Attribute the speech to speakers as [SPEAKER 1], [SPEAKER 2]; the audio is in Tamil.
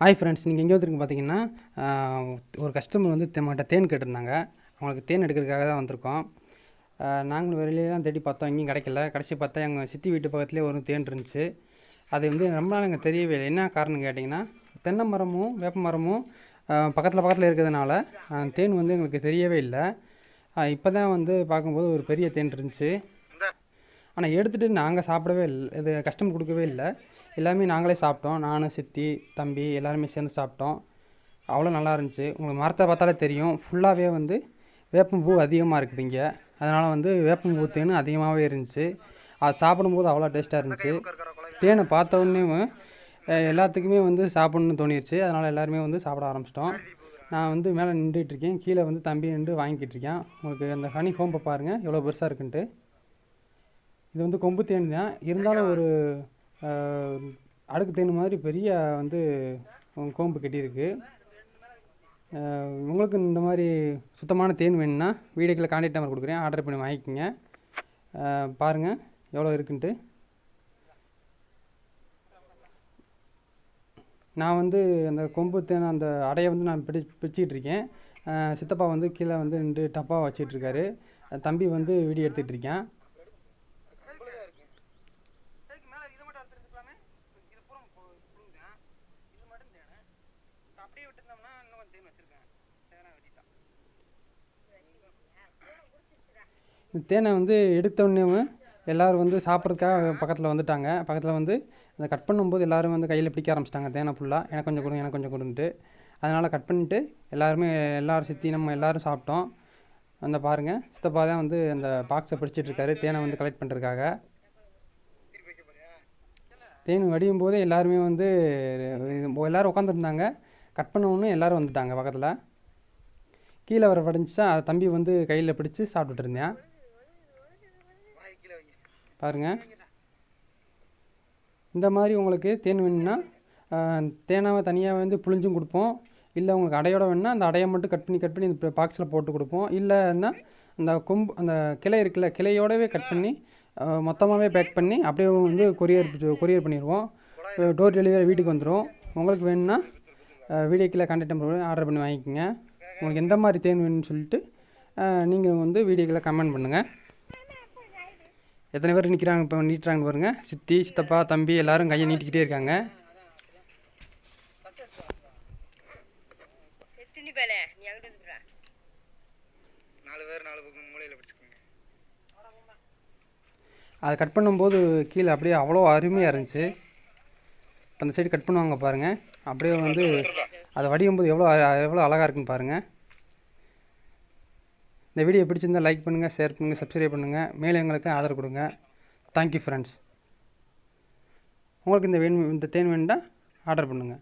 [SPEAKER 1] ஹாய் ஃப்ரெண்ட்ஸ் நீங்கள் எங்கே வந்துருக்கு பார்த்தீங்கன்னா ஒரு கஸ்டமர் வந்து நம்மகிட்ட தேன் கேட்டிருந்தாங்க. அவங்களுக்கு தேன் எடுக்கிறதுக்காக தான் வந்திருக்கோம். நாங்களும் வெளியிலாம் தேடி பார்த்தோம் எங்கேயும் கிடைக்கல. கடைசி பார்த்தா எங்கள் சித்தி வீட்டு பக்கத்துலேயே ஒரு தேன் இருந்துச்சு. அது வந்து ரொம்ப நாள் எங்கள் தெரியவே இல்லை. என்ன காரணம் கேட்டிங்கன்னா தென்னை மரமும் வேப்ப மரமும் பக்கத்தில் பக்கத்தில் இருக்கிறதுனால தேன் வந்து எங்களுக்கு தெரியவே இல்லை. இப்போ தான் வந்து பார்க்கும்போது ஒரு பெரிய தேன் இருந்துச்சு. ஆனால் எடுத்துகிட்டு நாங்கள் சாப்பிடவே இல்லை இது கஸ்டமர் கொடுக்கவே இல்லை. எல்லாமே நாங்களே சாப்பிட்டோம். நானும் சித்தி தம்பி எல்லாருமே சேர்ந்து சாப்பிட்டோம். அவ்வளோ நல்லா இருந்துச்சு. உங்களுக்கு மரத்தை பார்த்தாலே தெரியும். ஃபுல்லாகவே வந்து வேப்பம்பூ அதிகமாக இருக்குது இங்கே. அதனால் வந்து வேப்பம்பூ தேன் அதிகமாகவே இருந்துச்சு. அது சாப்பிடும்போது அவ்வளோ டேஸ்ட்டாக இருந்துச்சு. தேனை பார்த்த உடனே எல்லாத்துக்குமே வந்து சாப்பிட்ணுன்னு தோணிருச்சு. அதனால் எல்லாருமே வந்து சாப்பிட ஆரம்பிச்சிட்டோம். நான் வந்து மேலே நின்றுட்டுருக்கேன் கீழே வந்து தம்பி நின்று வாங்கிக்கிட்டு இருக்கேன். உங்களுக்கு அந்த ஹனி ஹோம்பை பாருங்கள் எவ்வளோ பெருசாக இருக்குன்ட்டு. இது வந்து கொம்பு தேனி தான். இருந்தாலும் ஒரு அடுக்கு தேன் மாதிரி பெரிய வந்து கோம்பு கட்டியிருக்கு. உங்களுக்கு இந்த மாதிரி சுத்தமான தேன் வேணும்னா வீடியோக்கில் கான்டாக்ட் நம்பர் கொடுக்குறேன். ஆர்டர் பண்ணி வாங்கிக்கோங்க. பாருங்கள் எவ்வளோ இருக்குன்ட்டு. நான் வந்து அந்த கொம்பு தேன் அந்த அடையை வந்து நான் பிடி பிடிச்சிக்கிட்டு இருக்கேன். சித்தப்பா வந்து கீழே வந்து நின்று டப்பா வச்சிட்ருக்காரு தம்பி வந்து வீடியோ எடுத்துகிட்டு இருக்கேன்
[SPEAKER 2] அதுக்கு மேலே இதை மட்டும் அறுத்துருக்கலாமே இது பூரா புழுங்குதான் இது மட்டும் தேனை அப்படியே விட்டுருந்தோம்னா இன்னும் கொஞ்சம் தேன் வச்சுருக்கேன். தேனை வெட்டிட்டான்
[SPEAKER 1] இந்த தேனை வந்து எடுத்த உடனே எல்லோரும் வந்து சாப்பிட்றதுக்காக பக்கத்தில் வந்துட்டாங்க. பக்கத்தில் வந்து அந்த கட் பண்ணும்போது எல்லோரும் வந்து கையில் பிடிக்க ஆரம்பிச்சிட்டாங்க. தேனை ஃபுல்லாக எனக்கு கொஞ்சம் கொடுங்க எனக்கு கொஞ்சம் கொடுன்ட்டு. அதனால் கட் பண்ணிட்டு எல்லாருமே எல்லாரும் சுற்றி நம்ம எல்லோரும் சாப்பிட்டோம். அந்த பாருங்கள் சித்தப்பா தான் வந்து அந்த பாக்ஸை பிடிச்சிட்டு இருக்காரு. தேனை வந்து கலெக்ட் பண்ணுறதுக்காக தேன் வடியும் போதே எல்லாருமே வந்து எல்லோரும் உட்காந்துருந்தாங்க கட் பண்ண எல்லோரும் வந்துட்டாங்க பக்கத்தில். கீழே வர வடிஞ்சிச்சா அதை தம்பி வந்து கையில் பிடிச்சி சாப்பிட்டுட்டு இருந்தேன்
[SPEAKER 2] பாருங்கள்
[SPEAKER 1] பாருங்க. இந்த மாதிரி உங்களுக்கு தேன் வேணும்னா தேனாவை தனியாக வந்து புழிஞ்சும் கொடுப்போம். இல்லை உங்களுக்கு அடையோட வேணும்னா அந்த அடையை மட்டும் கட் பண்ணி கட் பண்ணி இந்த பாக்ஸில் போட்டு கொடுப்போம். இல்லைன்னா அந்த கொம்பு அந்த கிளை இருக்குல்ல கிளையோடவே கட் பண்ணி மொத்தமாகவே பேக் பண்ணி அப்படியே வந்து கொரியர் கொரியர் பண்ணிடுவோம். டோர் டெலிவரி வீட்டுக்கு வந்துடும் உங்களுக்கு வேணும்னா வீடியோ கீழே கான்டாக்ட் நம்பர் ஆர்டர் பண்ணி வாங்கிக்கோங்க. உங்களுக்கு எந்த மாதிரி தேன் வேணும்னு சொல்லிட்டு நீங்கள் வந்து வீடியோ கீழே கமெண்ட் பண்ணுங்கள் எத்தனை பேர் நிற்கிறாங்க இப்போ நீட்டுறாங்க பாருங்க. சித்தி சித்தப்பா தம்பி எல்லாரும் கையை நீட்டிக்கிட்டே இருக்காங்க. அதை கட் பண்ணும்போது கீழே அப்படியே அவ்வளோ அருமையாக இருந்துச்சு. அந்த சைடு கட் பண்ணுவாங்க பாருங்கள் அப்படியே வந்து அதை வடியும் போது எவ்வளோ எவ்வளோ அழகாக இருக்குன்னு பாருங்கள் இந்த வீடியோ பிடிச்சிருந்தா லைக் பண்ணுங்கள் ஷேர் பண்ணுங்கள் சப்ஸ்கிரைப் பண்ணுங்கள் மேலே எங்களுக்கு ஆதரவு கொடுங்க. தேங்க்யூ ஃப்ரெண்ட்ஸ் உங்களுக்கு இந்த வேணும் இந்த தேன் வேணும்னா ஆர்டர் பண்ணுங்கள்